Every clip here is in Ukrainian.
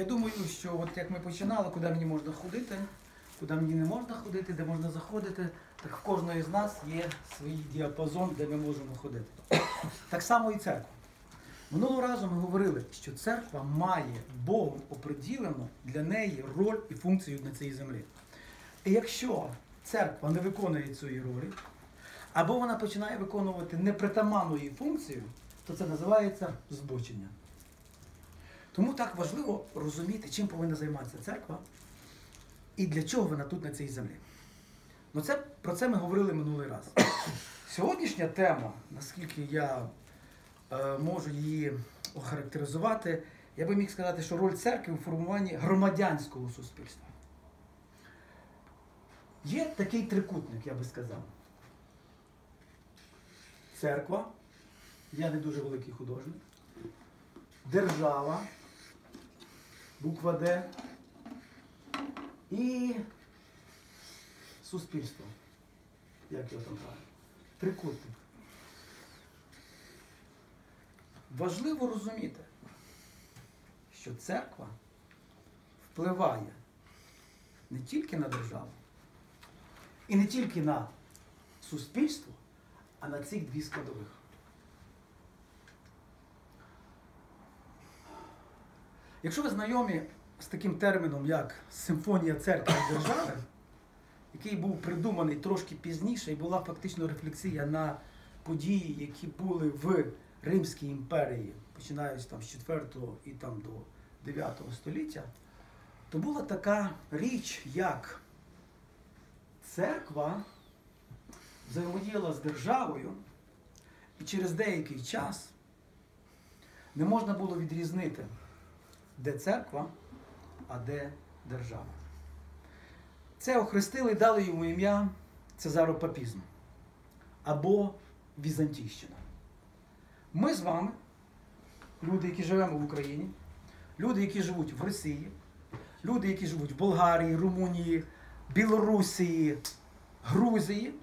Я думаю, що от як ми починали, куди мені можна ходити, куди мені не можна ходити, де можна заходити, так в кожної з нас є свій діапазон, де ми можемо ходити. Так само і церква. Минулого разу ми говорили, що церква має Богом оприділену для неї роль і функцію на цій землі. І якщо церква не виконує цієї ролі, або вона починає виконувати непритаманну їй функцію, то це називається збочення. Тому так важливо розуміти, чим повинна займатися церква і для чого вона тут на цій землі. Ну це, про це ми говорили минулий раз. Сьогоднішня тема, наскільки я е, можу її охарактеризувати, я би міг сказати, що роль церкви у формуванні громадянського суспільства. Є такий трикутник, я би сказав. Церква, я не дуже великий художник, держава, буква Д і суспільство. Як його там правильно? Трикутник. Важливо розуміти, що церква впливає не тільки на державу, і не тільки на суспільство, а на цих дві складових. Якщо ви знайомі з таким терміном, як симфонія церкви і держави, який був придуманий трошки пізніше, і була фактично рефлексія на події, які були в Римській імперії, починаючи там з 4 і там до 9 століття, то була така річ, як церква взаємодіяла з державою, і через деякий час не можна було відрізнити, де церква, а де держава. Це охрестили і дали йому ім'я Цезаропапізм або Візантійщина. Ми з вами, люди, які живемо в Україні, люди, які живуть в Росії, люди, які живуть в Болгарії, Румунії, Білорусі, Грузії,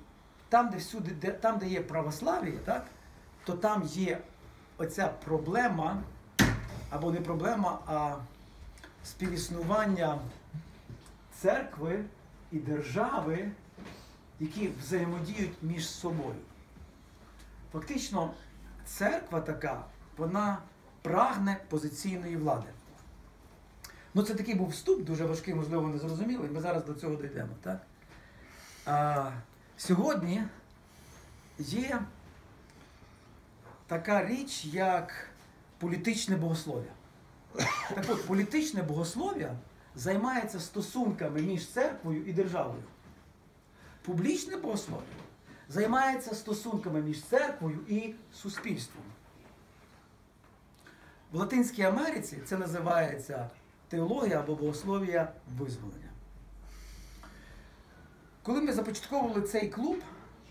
там, де всюди, де, там, де є православ'я, то там є оця проблема, або не проблема, а співіснування церкви і держави, які взаємодіють між собою. Фактично, церква така, вона прагне позиційної влади. Ну, це такий був вступ, дуже важкий, можливо, незрозумілий. Ми зараз до цього дійдемо. Так? А, Сьогодні є така річ, як політичне богослов'я. Так от, політичне богослов'я займається стосунками між церквою і державою. Публічне богослов'я займається стосунками між церквою і суспільством. В Латинській Америці це називається теологія або богослов'я визволення. Коли ми започатковували цей клуб,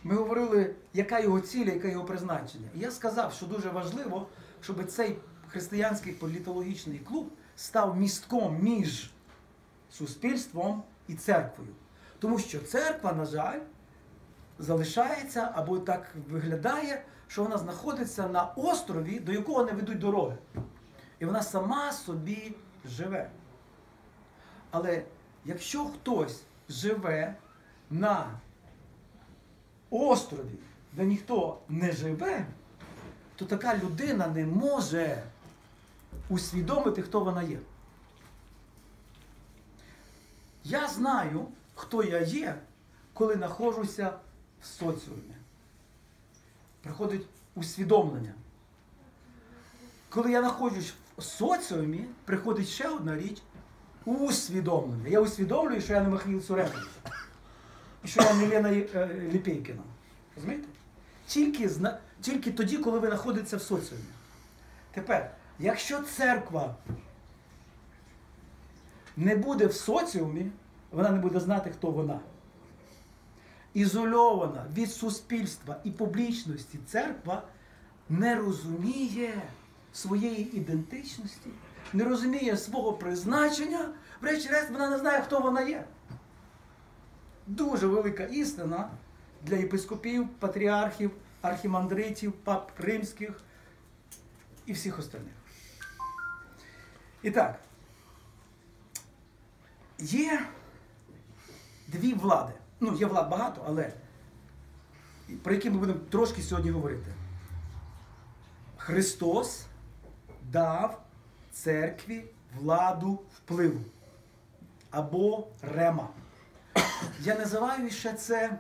ми говорили, яка його ціль, яке його призначення. І я сказав, що дуже важливо, щоб цей християнський політологічний клуб став містком між суспільством і церквою. Тому що церква, на жаль, залишається або так виглядає, що вона знаходиться на острові, до якого не ведуть дороги. І вона сама собі живе. Але якщо хтось живе на острові, де ніхто не живе, то така людина не може усвідомити, хто вона є. Я знаю, хто я є, коли знаходжуся в соціумі. Приходить усвідомлення. Коли я знаходжусь в соціумі, приходить ще одна річ усвідомлення. Я усвідомлюю, що я не Михайло Цуревич. І що я не Лена е, Ліпейкіна. Розумієте? Тільки, зна... Тільки тоді, коли ви знаходитеся в соціумі. Тепер, якщо церква не буде в соціумі, вона не буде знати, хто вона. Ізольована від суспільства і публічності церква не розуміє своєї ідентичності, не розуміє свого призначення, врешті-решт вона не знає, хто вона є. Дуже велика істина для єпископів, патріархів, архімандритів, пап римських і всіх остальних. І так, Є дві влади. Ну, є влад багато, але про які ми будемо трошки сьогодні говорити. Христос дав церкві владу впливу або рема. Я називаю ще це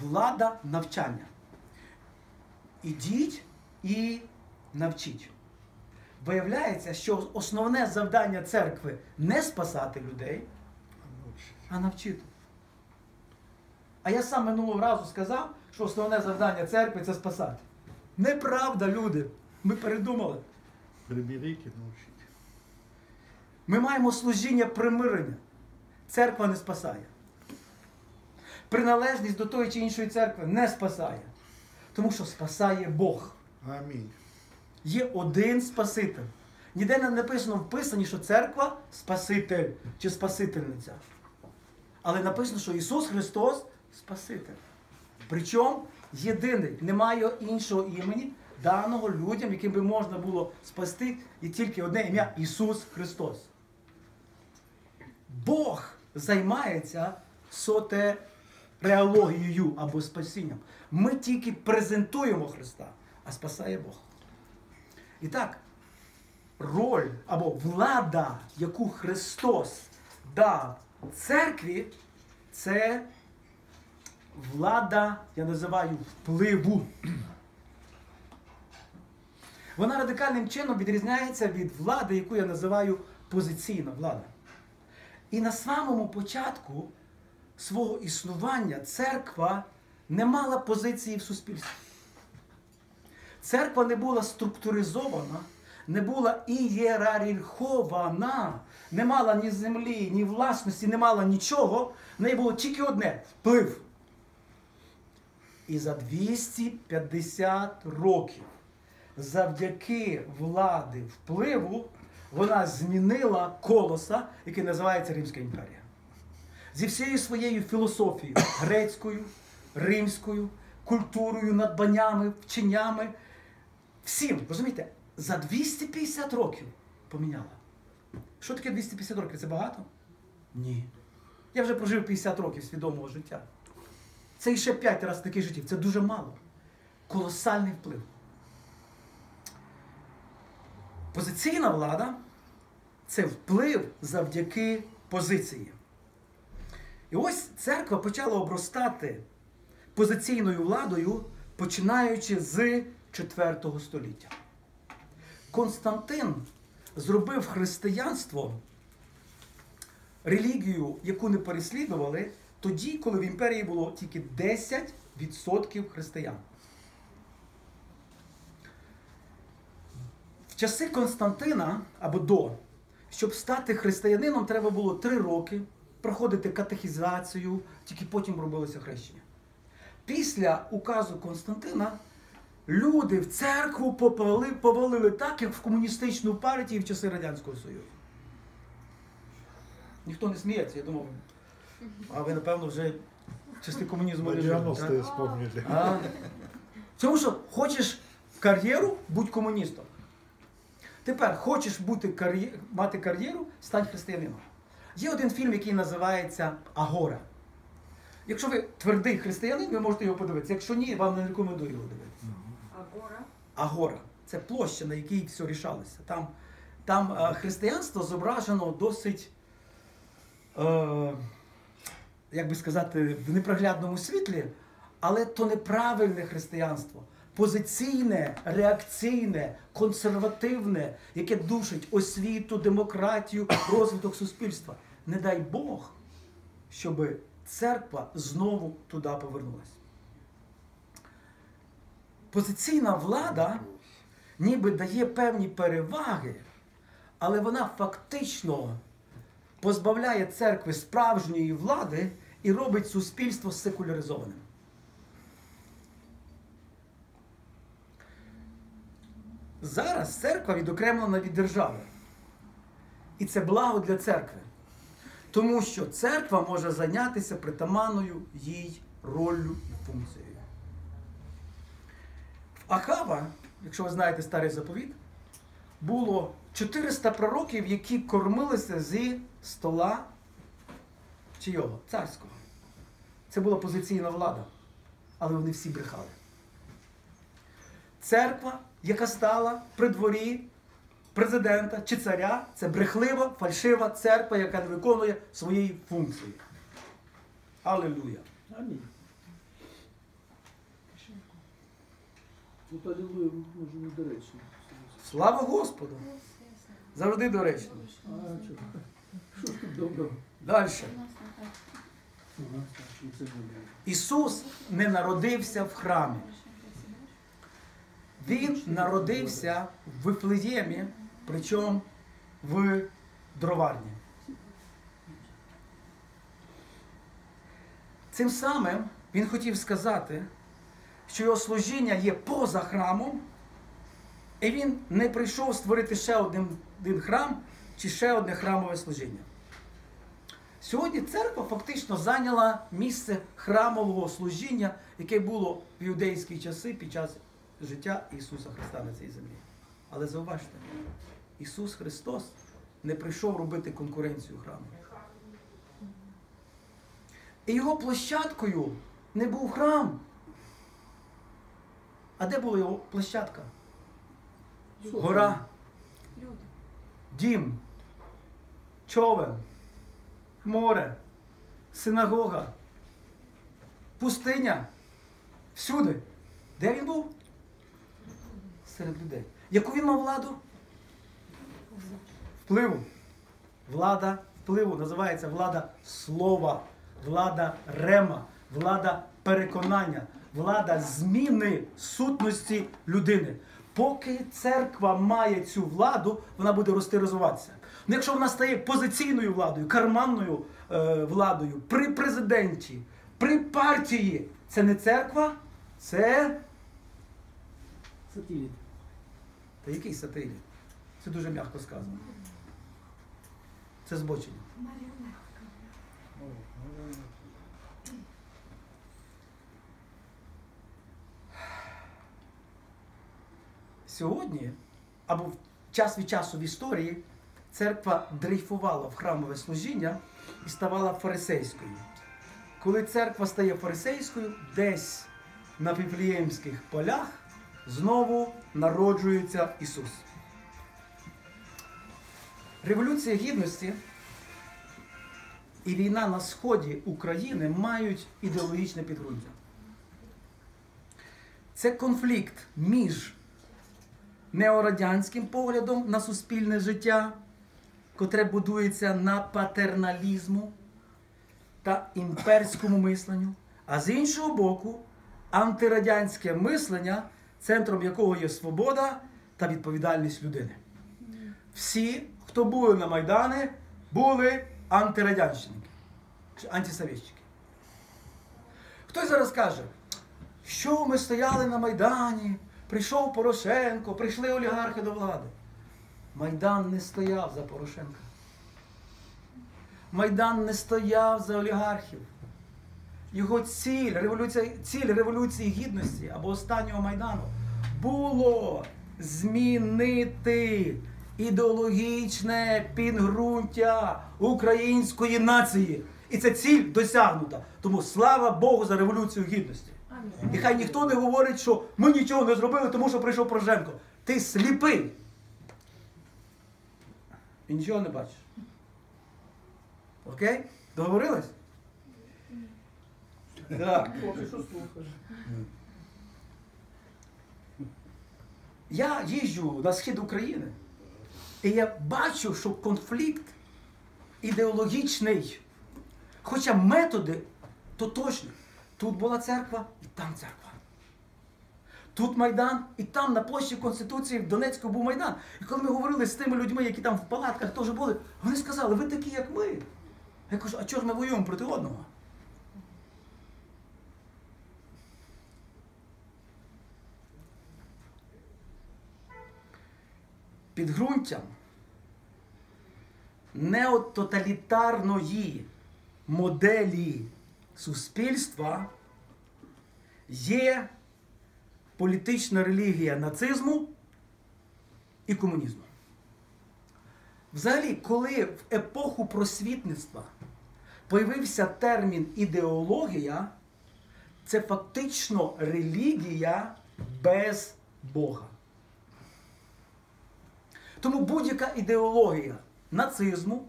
влада навчання. Ідіть і навчіть. Виявляється, що основне завдання церкви не спасати людей, а навчити. А я сам минулого разу сказав, що основне завдання церкви це спасати. Неправда, люди. Ми передумали. Приберіть і научіть. Ми маємо служіння примирення. Церква не спасає. Приналежність до тої чи іншої церкви не спасає. Тому що спасає Бог. Амінь. Є один Спаситель. Ніде не написано в Писанні, що церква Спаситель чи Спасительниця. Але написано, що Ісус Христос Спаситель. Причому єдиний, немає іншого імені, даного людям, яким би можна було спасти, і тільки одне ім'я Ісус Христос. Бог займається сотереологією або спасінням. Ми тільки презентуємо Христа, а спасає Бог. І так, роль або влада, яку Христос дав церкві, це влада, я називаю впливу. Вона радикальним чином відрізняється від влади, яку я називаю позиційна влада. І на самому початку свого існування церква не мала позиції в суспільстві. Церква не була структуризована, не була ієрархована, не мала ні землі, ні власності, не мала нічого. В неї було тільки одне вплив. І за 250 років, завдяки влади впливу, вона змінила колоса, який називається Римська імперія. Зі всією своєю філософією грецькою, римською, культурою, надбаннями, вченнями. Всім, розумієте, за 250 років поміняла. Що таке 250 років? Це багато? Ні. Я вже прожив 50 років свідомого життя. Це іще 5 разів таких життів. Це дуже мало. Колосальний вплив. Позиційна влада це вплив завдяки позиції. І ось церква почала обростати позиційною владою, починаючи з 4 століття. Константин зробив християнство релігію, яку не переслідували, тоді, коли в імперії було тільки 10% християн. В часи Константина або до, щоб стати християнином, треба було 3 роки проходити катехізацію, тільки потім робилося хрещення. Після указу Константина люди в церкву повалили, повалили так, як в комуністичну партію в часи Радянського Союзу. Ніхто не сміється, я думав, а ви, напевно, вже часи комунізму не жили. 90 так? вспомнили. А? Тому що хочеш кар'єру, будь комуністом. Тепер хочеш бути кар'є- мати кар'єру, стань християнином. Є один фільм, який називається Агора. Якщо ви твердий християнин, ви можете його подивитися. Якщо ні, вам не рекомендую його дивитися. Агора. Агора. Це площа, на якій все рішалося. Там, там е, християнство зображено досить, е, як би сказати, в непроглядному світлі, але то неправильне християнство. Позиційне, реакційне, консервативне, яке душить освіту, демократію, розвиток суспільства. Не дай Бог, щоб церква знову туди повернулася. Позиційна влада ніби дає певні переваги, але вона фактично позбавляє церкви справжньої влади і робить суспільство секуляризованим. Зараз церква відокремлена від держави. І це благо для церкви. Тому що церква може зайнятися притаманною їй роллю і функцією. В Ахава, якщо ви знаєте старий заповіт, було 400 пророків, які кормилися зі стола чийого? Царського. Це була позиційна влада, але вони всі брехали. Церква, яка стала при дворі президента чи царя, це брехлива, фальшива церква, яка не виконує своєї функції. Аллилуйя. Амінь. Тут алілуя може недоречно. Слава Господу! Завжди доречно. А? Що ж тут доброго? Далі. Ісус не народився в храмі. Він народився в Вифлеємі, причому в дроварні. Цим самим він хотів сказати, що його служіння є поза храмом, і він не прийшов створити ще один, один храм чи ще одне храмове служіння. Сьогодні церква фактично зайняла місце храмового служіння, яке було в юдейські часи під час життя Ісуса Христа на цій землі. Але зауважте, Ісус Христос не прийшов робити конкуренцію храму. І його площадкою не був храм. А де була його площадка? Гора, Люди. дім, човен, море, синагога, пустиня. Всюди. Де він був? Серед людей. Яку він мав владу? Впливу. Влада впливу називається влада слова, влада рема, влада переконання, влада зміни сутності людини. Поки церква має цю владу, вона буде рости розвиватися. Ну, якщо вона стає позиційною владою, карманною е, владою при президенті, при партії, це не церква, це. Сателіт. Та який сателіт? Це дуже м'яко сказано. Це збочення. Сьогодні, або час від часу в історії, церква дрейфувала в храмове служіння і ставала фарисейською. Коли церква стає фарисейською, десь на Віфліємських полях знову народжується Ісус. Революція гідності і війна на сході України мають ідеологічне підґрунтя. Це конфлікт між неорадянським поглядом на суспільне життя, котре будується на патерналізму та імперському мисленню, а з іншого боку, антирадянське мислення, центром якого є свобода та відповідальність людини. Всі, хто були на Майдані, були антирадянщики чи антисовєтчики. Хтось зараз каже, що ми стояли на Майдані, прийшов Порошенко, прийшли олігархи до влади. Майдан не стояв за Порошенка. Майдан не стояв за олігархів. Його ціль, революція, ціль революції гідності або останнього Майдану було змінити ідеологічне підґрунтя української нації. І ця ціль досягнута. Тому слава Богу за революцію гідності. І хай ніхто не говорить, що ми нічого не зробили, тому що прийшов Порошенко. Ти сліпий. І нічого не бачиш. Окей? Договорились? Так. Я їжджу на схід України, і я бачу, що конфлікт ідеологічний. Хоча методи тотожні. Тут була церква і там церква. Тут Майдан, і там на площі Конституції в Донецьку був Майдан. І коли ми говорили з тими людьми, які там в палатках теж були, вони сказали, ви такі, як ми. Я кажу, а чого ж ми воюємо проти одного? Підґрунтям неототалітарної моделі суспільства є політична релігія нацизму і комунізму. Взагалі, коли в епоху просвітництва появився термін ідеологія, це фактично релігія без Бога. Тому будь-яка ідеологія нацизму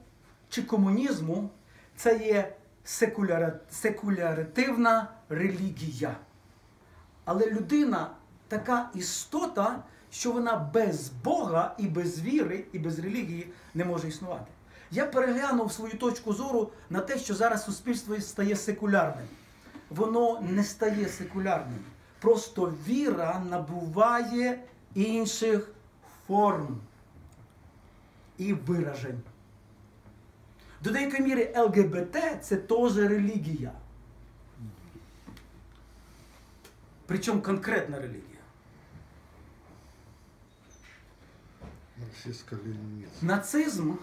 чи комунізму це є секуляра- секуляритивна релігія. Але людина така істота, що вона без Бога і без віри, і без релігії не може існувати. Я переглянув свою точку зору на те, що зараз суспільство стає секулярним. Воно не стає секулярним. Просто віра набуває інших форм і виражень. До деякої міри ЛГБТ це теж релігія. Причому конкретна релігія. Нацизм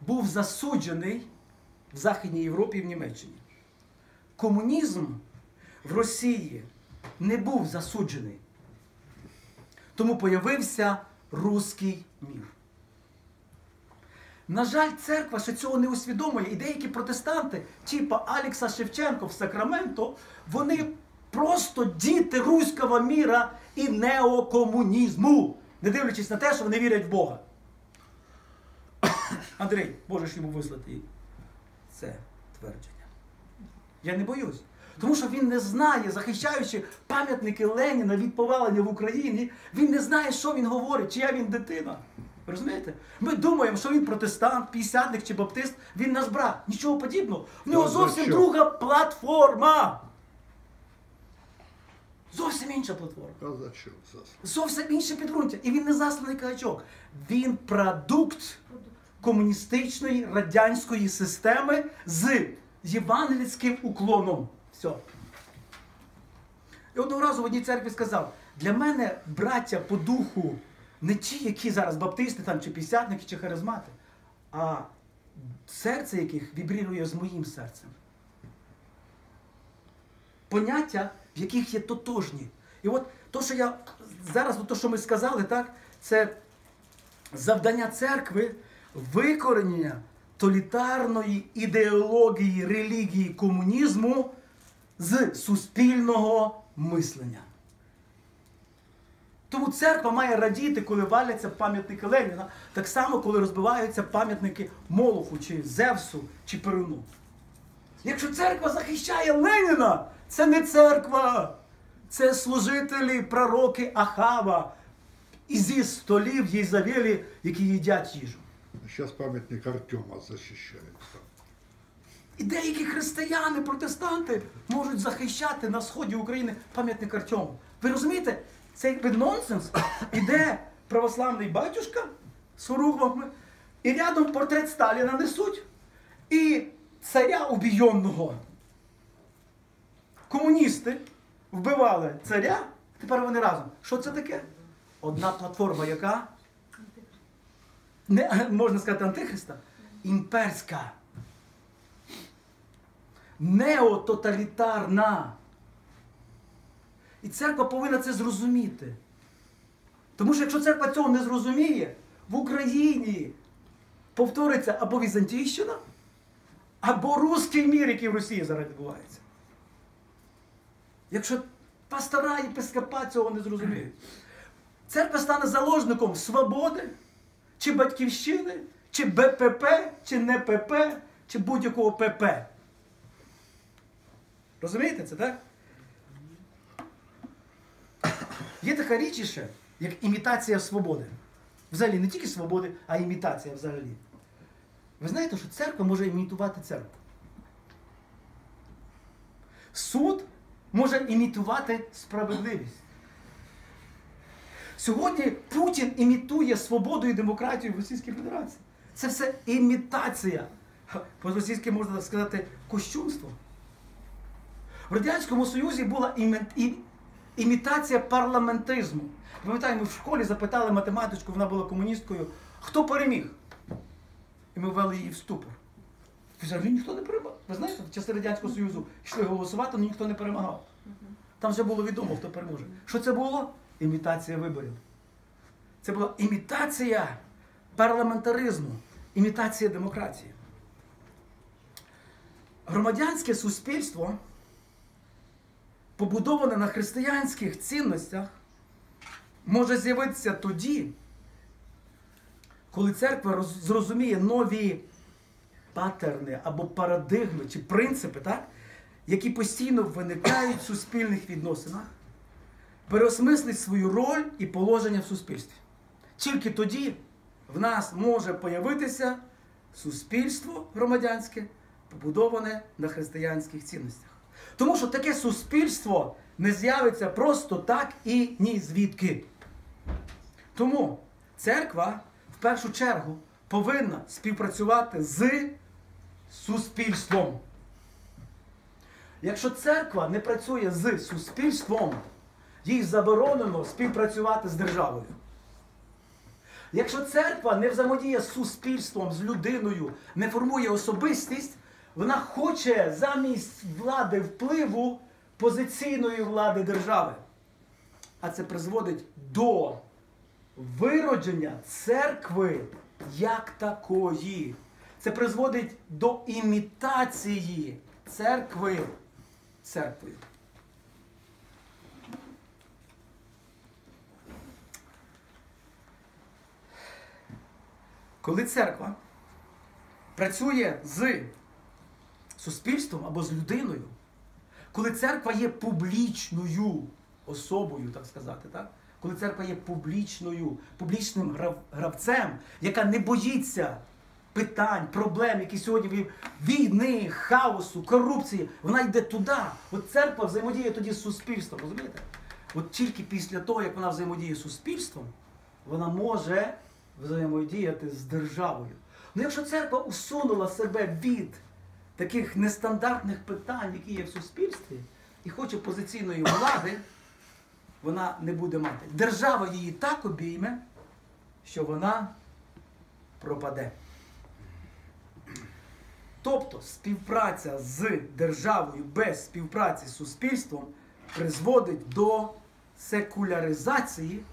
був засуджений в Західній Європі і в Німеччині. Комунізм в Росії не був засуджений. Тому появився руський мір. На жаль, церква ще цього не усвідомлює. І деякі протестанти, типа Алекса Шевченко в Сакраменто, вони просто діти руського міра і неокомунізму, не дивлячись на те, що вони вірять в Бога. Андрій, можеш йому вислати це твердження. Я не боюсь. Тому що він не знає, захищаючи пам'ятники Леніна від повалення в Україні, він не знає, що він говорить, чия він дитина. Розумієте? Ми думаємо, що він протестант, п'ятдесятник чи баптист, він наш брат. Нічого подібного. В нього Ну, зовсім друга платформа. Зовсім інша платформа. Зовсім інше підґрунтя. І він не засланий качок. Він продукт комуністичної радянської системи з євангельським уклоном. Все. І одного разу в одній церкві сказав: для мене браття по духу не ті, які зараз баптисти там, чи пісятники, чи харизмати, а серце яких вібрірує з моїм серцем. Поняття, в яких є тотожні. І от то, що я зараз, то, що ми сказали, так, це завдання церкви викоренення тоталітарної ідеології релігії комунізму з суспільного мислення. Тому церква має радіти, коли валяться пам'ятники Леніна, так само, коли розбиваються пам'ятники Молоху, чи Зевсу, чи Перуну. Якщо церква захищає Леніна, це не церква, це служителі, пророки Ахава і зі столів Єзавелі, які їдять їжу. Сейчас памятник Артема защищается. І деякі християни, протестанти можуть захищати на сході України пам'ятник Артему. Ви розумієте, це якби нонсенс. Іде православний батюшка з хоругвами, і рядом портрет Сталіна несуть, і царя убійонного. Комуністи вбивали царя, тепер вони разом. Що це таке? Одна платформа, яка? Не, можна сказати, антихриста, імперська неототалітарна. І церква повинна це зрозуміти. Тому що якщо церква цього не зрозуміє, в Україні повториться або Візантійщина, або руський мір, який в Росії зараз відбувається. Якщо пастора і епископат цього не зрозуміють, церква стане заложником свободи, чи батьківщини, чи БПП, чи не ПП, чи будь-якого ПП. Розумієте це, так? Є така річ іще, як імітація свободи. Взагалі не тільки свободи, а імітація взагалі. Ви знаєте, що церква може імітувати церкву. Суд може імітувати справедливість. Сьогодні Путін імітує свободу і демократію в Російській Федерації. Це все імітація. По-російськи можна сказати кощунство. В Радянському Союзі була іме- і- імітація парламентизму. Пам'ятаю, ми в школі запитали математичку, вона була комуністкою, хто переміг? І ми ввели її в ступор. Взагалі ніхто не перемагав. Ви знаєте, в часи Радянського Союзу йшли голосувати, але ніхто не перемагав. Там вже було відомо, хто переможе. Що це було? Імітація виборів. Це була імітація парламентаризму. імітація демократії. Громадянське суспільство, побудоване на християнських цінностях, може з'явитися тоді, коли церква зрозуміє нові патерни або парадигми чи принципи, так? які постійно виникають в суспільних відносинах, переосмислить свою роль і положення в суспільстві. Тільки тоді в нас може появитися суспільство громадянське, побудоване на християнських цінностях. Тому що таке суспільство не з'явиться просто так і ні звідки. Тому церква в першу чергу повинна співпрацювати з суспільством. Якщо церква не працює з суспільством, їй заборонено співпрацювати з державою. Якщо церква не взаємодіє з суспільством, з людиною, не формує особистість, вона хоче замість влади впливу позиційної влади держави. А це призводить до виродження церкви як такої. Це призводить до імітації церкви церквою. Коли церква працює з суспільством або з людиною, коли церква є публічною особою, так сказати, так? коли церква є публічною, публічним гравцем, яка не боїться питань, проблем, які сьогодні ві- війни, хаосу, корупції, вона йде туди. От церква взаємодіє тоді з суспільством, розумієте? От тільки після того, як вона взаємодіє з суспільством, вона може взаємодіяти з державою. Ну якщо церква усунула себе від таких нестандартних питань, які є в суспільстві, і хоче позиційної влади, вона не буде мати. Держава її так обійме, що вона пропаде. Тобто співпраця з державою без співпраці з суспільством призводить до секуляризації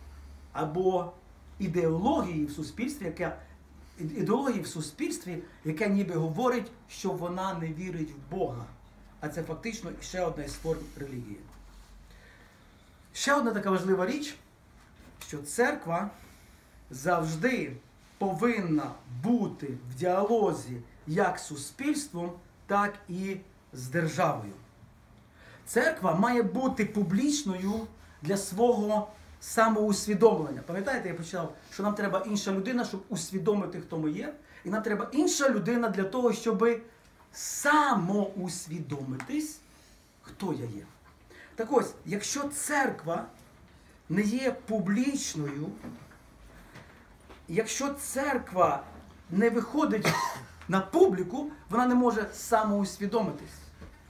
або ідеології в суспільстві, яка ідеології в суспільстві, яка ніби говорить, що вона не вірить в Бога. А це фактично ще одна із форм релігії. Ще одна така важлива річ, що церква завжди повинна бути в діалозі як з суспільством, так і з державою. Церква має бути публічною для свого самоусвідомлення. Пам'ятаєте, я почав, що нам треба інша людина, щоб усвідомити, хто ми є, і нам треба інша людина для того, щоб самоусвідомитись, хто я є. Так ось, якщо церква не є публічною, якщо церква не виходить на публіку, вона не може самоусвідомитись.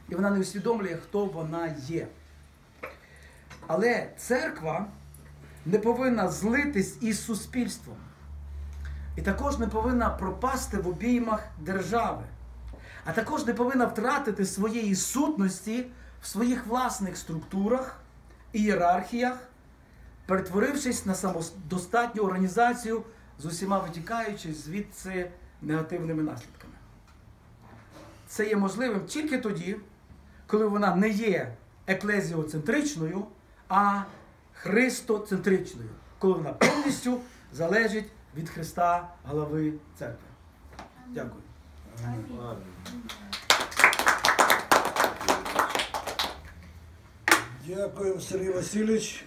І вона не усвідомлює, хто вона є. Але церква не повинна злитись із суспільством. І також не повинна пропасти в обіймах держави. А також не повинна втратити своєї сутності в своїх власних структурах, ієрархіях, перетворившись на самодостатню організацію з усіма витікаючи звідси негативними наслідками. Це є можливим тільки тоді, коли вона не є еклезіоцентричною, а христоцентричною, коли вона повністю залежить від Христа, голови церкви. Дякую. Дякую, Сергій Васильович.